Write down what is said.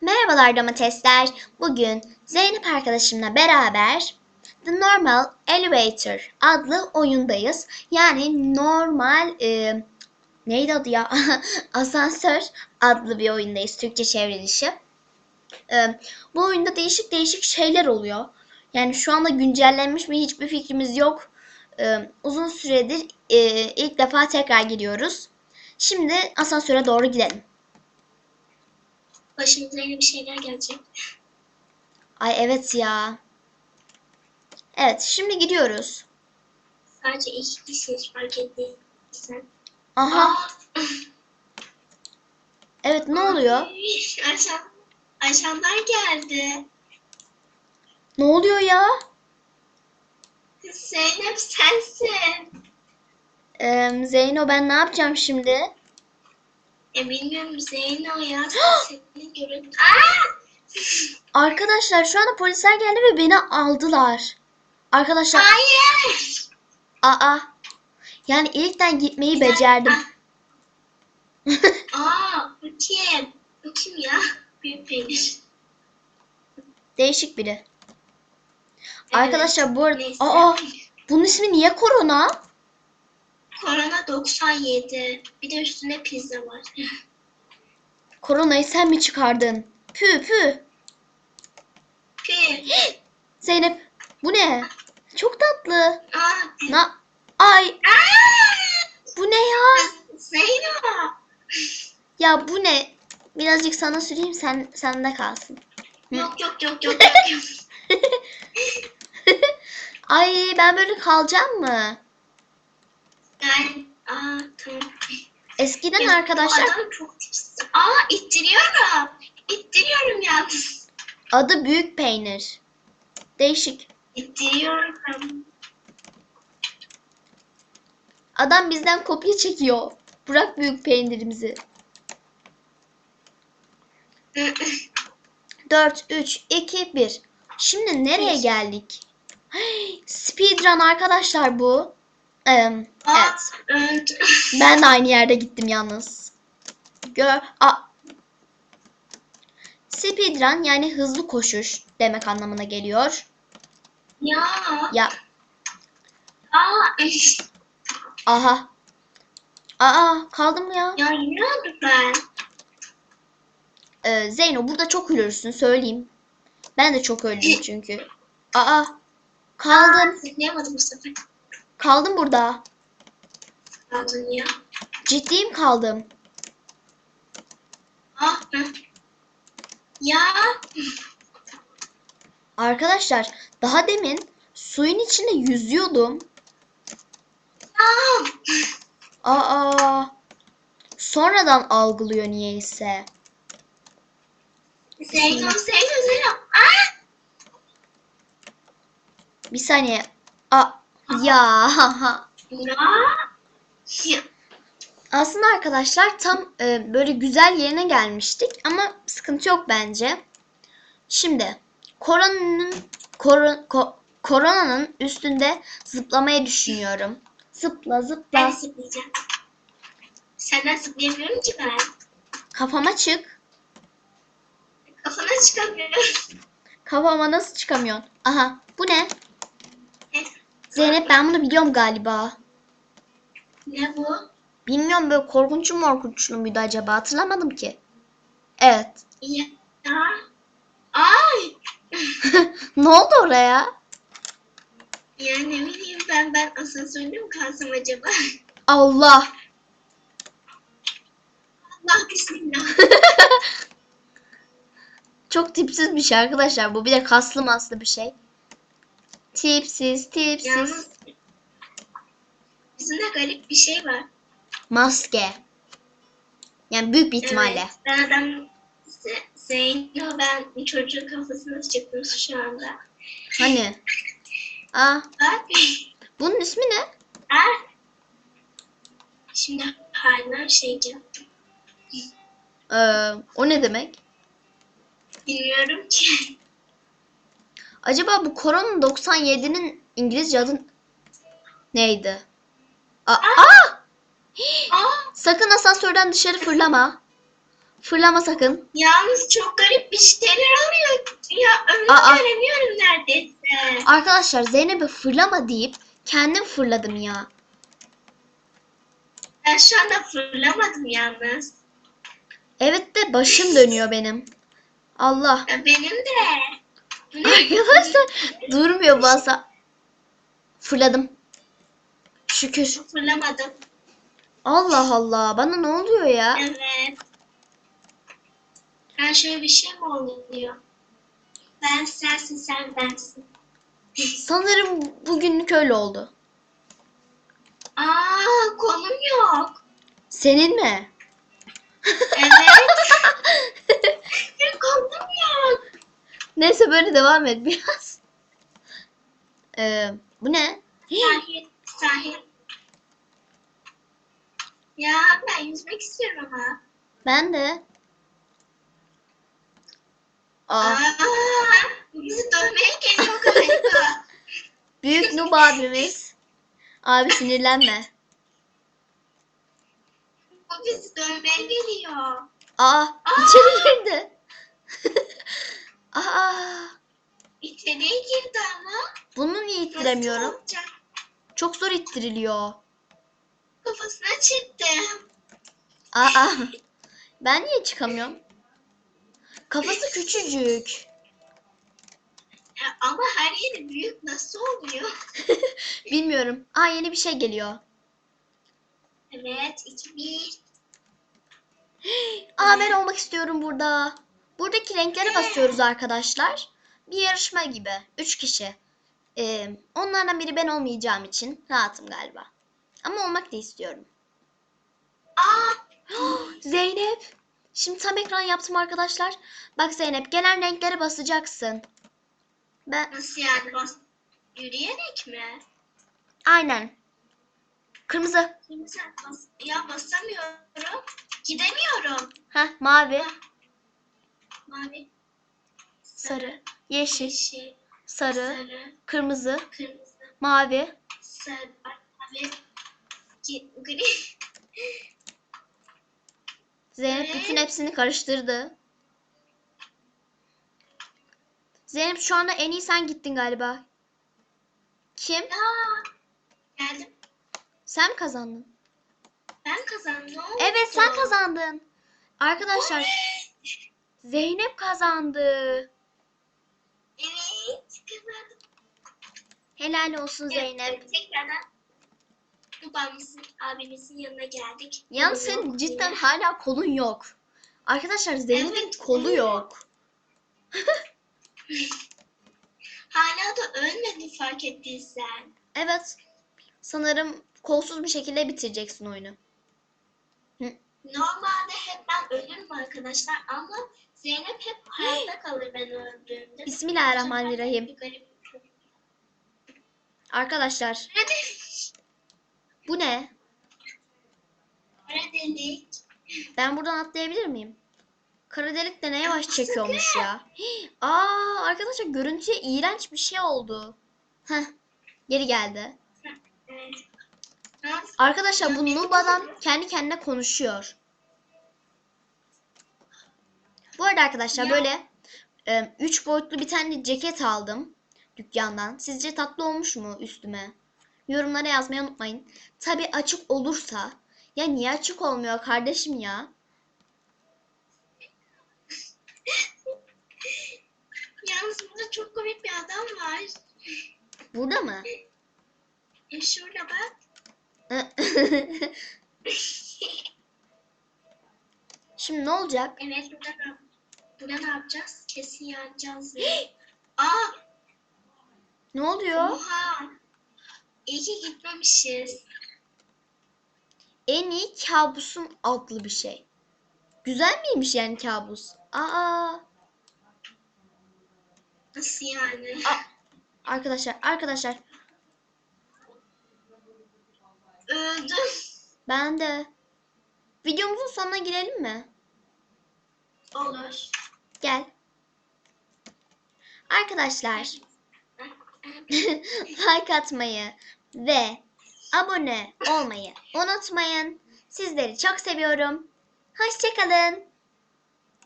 Merhabalar domatesler. Bugün Zeynep arkadaşımla beraber The Normal Elevator adlı oyundayız. Yani normal e, neydi adı ya? Asansör adlı bir oyundayız. Türkçe çevrilişi. E, bu oyunda değişik değişik şeyler oluyor. Yani şu anda güncellenmiş mi hiçbir fikrimiz yok. E, uzun süredir e, ilk defa tekrar giriyoruz. Şimdi asansöre doğru gidelim. Başımıza yine bir şeyler gelecek. Ay evet ya. Evet şimdi gidiyoruz. Sadece iki kişiyiz fark ettiysen. Aha Aa, evet ne oluyor? Aşağı, aşağıdan geldi. Ne oluyor ya? Zeynep sensin. Ee, Zeyno ben ne yapacağım şimdi? Bilmiyorum Zeyno ya. Seni görüp... Aa! Arkadaşlar şu anda polisler geldi ve beni aldılar. Arkadaşlar Hayır. aa yani ilkten gitmeyi becerdim. Aa bu kim? Bu kim ya? Büyük peynir. Değişik biri. Evet, Arkadaşlar bu arada neyse. aa bunun ismi niye korona? Korona 97. Bir de üstüne pizza var. Koronayı sen mi çıkardın? Pü pü. Pü. Zeynep bu ne? Çok tatlı. Aa. Na ay Aa! bu ne ya? Zeyno. Ya bu ne? Birazcık sana süreyim sen sende kalsın. Yok yok yok yok. yok. Ay ben böyle kalacağım mı? Yani aa tamam. Eskiden Ya, arkadaşlar Adam çok tipsiz. Aa ittiriyorum. İttiriyorum yalnız. adı büyük peynir. Değişik. İttiriyorum. Adam bizden kopya çekiyor. Bırak büyük peynirimizi. 4, 3, 2, 1. Şimdi nereye geldik? Speedrun arkadaşlar bu. Ee, evet. Ben de aynı yerde gittim yalnız. Gör. A. Speedrun yani hızlı koşuş demek anlamına geliyor. ya. Ya Aa. aha. Aa kaldım ya. Ya yine öldüm ben. Ee, Zeyno burada çok ölürsün söyleyeyim. Ben de çok öldüm çünkü. Aa kaldım. Zıplayamadım bu sefer. Kaldım burada. Kaldın ya. Ciddiyim kaldım. Ah. Ya. Arkadaşlar daha demin suyun içinde yüzüyordum. Aa. Aa sonradan algılıyor niyeyse. Zeyno Zeyno Zeyno. Aa. Bir saniye. Aa ya. Ya. Ya. Aslında arkadaşlar tam e, böyle güzel yerine gelmiştik ama sıkıntı yok bence. Şimdi koronanın koron, ko- koronanın üstünde zıplamayı düşünüyorum. Zıpla Ben zıpla. zıplayacağım. Senden zıplayamıyorum ki ben. Kafama çık. Kafana çıkamıyorum. Kafama nasıl çıkamıyorsun? Aha bu ne? Zeynep ben bunu biliyorum galiba. Ne bu? Bilmiyorum böyle korkunçlu morkunçlu muydu acaba hatırlamadım ki. Evet. Ya. Ay. ne oldu oraya? Ya ne bileyim ben ben asansörde mi kalsam acaba? Allah. Allah bismillah. Çok tipsiz bir şey arkadaşlar. Bu bir de kaslı maslı bir şey. Tipsiz, tipsiz. Yalnız bizimde garip bir şey var. Maske. Yani büyük bir ihtimalle. Evet, ben adam Zeyno ben bir çocuğun kafasına çıktım şu anda. Hani? Aa, Bak. bunun ismi ne? Ah. Şimdi hala şey yaptım. Ee, o ne demek? Bilmiyorum ki. Acaba bu Korona 97'nin İngilizce adı neydi? Aa, aa! Aa. Sakın asansörden dışarı fırlama. Fırlama sakın. Yalnız çok garip bir şeyler oluyor. Ya önümü Aa. göremiyorum neredeyse. Arkadaşlar Zeynep'e fırlama deyip kendim fırladım ya. Ben şu anda fırlamadım yalnız. Evet de başım dönüyor benim. Allah. Benim de. Arkadaşlar durmuyor basa. Fırladım. Şükür. Fırlamadım. Allah Allah. Bana ne oluyor ya? Evet. Ben şöyle bir şey mi oluyor? Ben sensin sen bensin. Sanırım bugünlük öyle oldu. Aa konum yok. Senin mi? Evet. konum yok. Neyse böyle devam et biraz. Ee, bu ne? Sahil, sahil. Ya ben yüzmek istiyorum ama. Ben de. Aa, Aa, bizi dövmeye geliyor galiba. büyük noob abimiz. Abi sinirlenme. Bu bizi dövmeye geliyor. Aa, içeri girdi. Aa, İçeriye girdi ama. bunu niye Nasıl ittiremiyorum? olacak? Çok zor ittiriliyor. Kafasına çıktı. Aa, ben niye çıkamıyorum? Kafası küçücük. Ya ama her yeri büyük nasıl oluyor? Bilmiyorum. Aa yeni bir şey geliyor. Evet, 2-1. Aa ben olmak istiyorum burada. Buradaki renklere basıyoruz arkadaşlar. Bir yarışma gibi. Üç kişi. Ee, onlardan biri ben olmayacağım için rahatım galiba. Ama olmak da istiyorum. Aa, Zeynep. Şimdi tam ekran yaptım arkadaşlar. Bak Zeynep gelen renklere basacaksın. Ben nasıl yani? Bas yürüyerek mi? aynen. Kırmızı. Kırmızı bas ya basamıyorum. Gidemiyorum. Heh mavi, Mavi, sarı, yeşil, yeşil, sarı, sarı, kırmızı, kırmızı, mavi. sarı, mavi, gri. Zeynep bütün hepsini karıştırdı. Zeynep şu anda en iyi sen gittin galiba. Kim? Aa, geldim. Sen mi kazandın? Ben kazandım. Evet sen kazandın. Arkadaşlar Zeynep kazandı. Evet, kazandım. Helal olsun Zeynep. Evet, tekrardan babamızın, abimizin yanına geldik. Yalnız senin yok cidden diye. hala kolun yok. Arkadaşlar Zeynep'in Evet, kolu yok. Hala da ölmedi fark ettiysen. Evet. Sanırım kolsuz bir şekilde bitireceksin oyunu. Normalde hep ben ölürüm arkadaşlar ama Zeynep hep hayatta kalır ben öldüğümde. Bismillahirrahmanirrahim. Arkadaşlar bu ne? Kara delik. Ben buradan atlayabilir miyim? Kara delik de ne yavaş çekiyormuş ya. Hii, Aa arkadaşlar görüntüye iğrenç bir şey oldu. Heh geri geldi. Arkadaşlar bu noob adam kendi kendine konuşuyor. Bu arada arkadaşlar böyle 3 boyutlu bir tane ceket aldım dükkandan. Sizce tatlı olmuş mu üstüme? Yorumlara yazmayı unutmayın. Tabi açık olursa. Ya niye açık olmuyor kardeşim ya? Yalnız burada çok komik bir adam var. Burada mı? E şurada bak. Şimdi ne olacak? Evet burada ne, burada ne yapacağız? Kesin yanacağız. Aa, Ne oluyor? oha. İyi ki gitmemişiz. En iyi kabusum adlı bir şey. Güzel miymiş yani kabus? Aa, Nasıl yani? Aa. arkadaşlar, arkadaşlar Öldüm. ben de videomuzun sonuna girelim mi? Olur. Gel. Arkadaşlar like atmayı ve abone olmayı unutmayın. Sizleri çok seviyorum. Hoşçakalın.